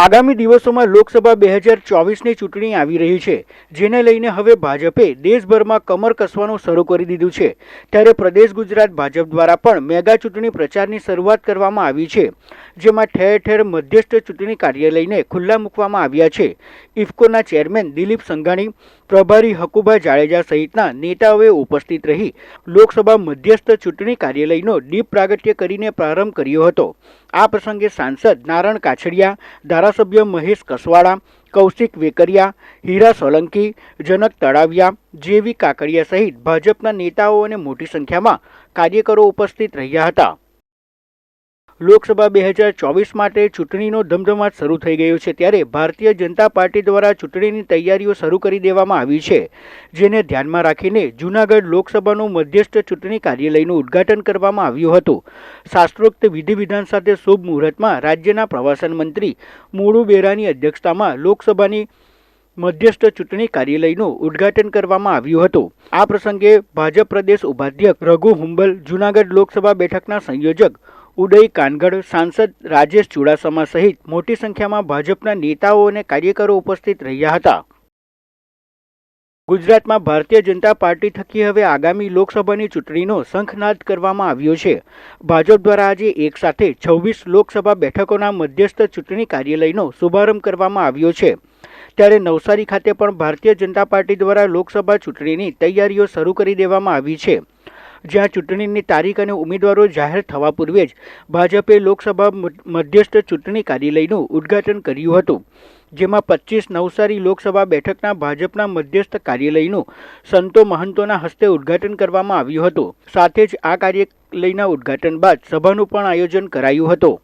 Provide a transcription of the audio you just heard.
આગામી દિવસોમાં લોકસભા બે હજાર ચોવીસની ચૂંટણી આવી રહી છે, જેને લઈને હવે ભાજપે દેશભરમાં કમર કસવાનું શરૂ કરી દીધું છે. ત્યારે પ્રદેશ ગુજરાત ભાજપ દ્વારા પણ મેગા ચૂંટણી પ્રચારની શરૂઆત કરવામાં આવી છે, જેમાં ઠેર ઠેર મધ્યસ્થ ચૂંટણી કાર્યાલયને ખુલ્લા મૂકવામાં આવ્યા છે. ઇફકોના ચેરમેન દિલીપ સંઘાણી, પ્રભારી હકુભાઈ જાડેજા સહિતના નેતાઓએ ઉપસ્થિત રહી લોકસભા મધ્યસ્થ ચૂંટણી કાર્યાલયનો દીપ પ્રાગટ્ય કરીને પ્રારંભ કર્યો હતો. આ પ્રસંગે સાંસદ નારણ કાછડિયા, ધારાસભ્ય મહેશ કસવાડા કૌશિક વેકરિયા, હીરા સોલંકી, જનક તળાવિયા, જેવી કાકડિયા સહિત ભાજપના નેતાઓ અને મોટી સંખ્યામાં કાર્યકરો ઉપસ્થિત રહ્યા હતા. લોકસભા બે હજાર ચોવીસ માટે ચૂંટણીનો ધમધમાટ શરૂ થઈ ગયો છે, ત્યારે ભારતીય જનતા પાર્ટી દ્વારા ચૂંટણીની તૈયારીઓ શરૂ કરી દેવામાં આવી છે, જેને ધ્યાનમાં રાખીને જૂનાગઢ લોકસભાનું મધ્યસ્થ ચૂંટણી કાર્યાલયનું ઉદ્ઘાટન કરવામાં આવ્યું હતું. શાસ્ત્રોક્ત વિધિ વિધાન સાથે શુભ મુહૂર્તમાં રાજ્યના પ્રવાસન મંત્રી મુળુ બેરાની અધ્યક્ષતામાં લોકસભાની મધ્યસ્થ ચૂંટણી કાર્યાલયનું ઉદ્ઘાટન કરવામાં આવ્યું હતું. આ પ્રસંગે ભાજપ પ્રદેશ ઉપાધ્યક્ષ રઘુ હુંબલ, જૂનાગઢ લોકસભા બેઠકના સંયોજક ઉદય કાનગડ, સાંસદ રાજેશ ચુડાસમા સહિત મોટી સંખ્યામાં ભાજપના નેતાઓ અને કાર્યકરો ઉપસ્થિત રહ્યા હતા. ગુજરાતમાં ભારતીય જનતા પાર્ટી થકી હવે આગામી લોકસભાની ચૂંટણીનો શંખનાદ કરવામાં આવ્યો છે. ભાજપ દ્વારા આજે એક સાથે છવ્વીસ લોકસભા બેઠકોના મધ્યસ્થ ચૂંટણી કાર્યાલયનો શુભારંભ કરવામાં આવ્યો છે. ત્યારે નવસારી ખાતે પણ ભારતીય જનતા પાર્ટી દ્વારા લોકસભા ચૂંટણીની તૈયારીઓ શરૂ કરી દેવામાં આવી છે. જ્યાં ચૂંટણીની તારીખ અને ઉમેદવારો જાહેર થવા પૂર્વે જ ભાજપે લોકસભા મધ્યસ્થ ચૂંટણી કાર્યાલયનું ઉદ્ઘાટન કર્યું હતું. જેમાં પચીસ નવસારી લોકસભા બેઠકના ભાજપના મધ્યસ્થ કાર્યાલયનું સંતો મહંતોના હસ્તે ઉદ્ઘાટન કરવામાં આવ્યું હતું. સાથે જ આ કાર્યાલયના ઉદ્ઘાટન બાદ સભાનું પણ આયોજન કરાયું હતું.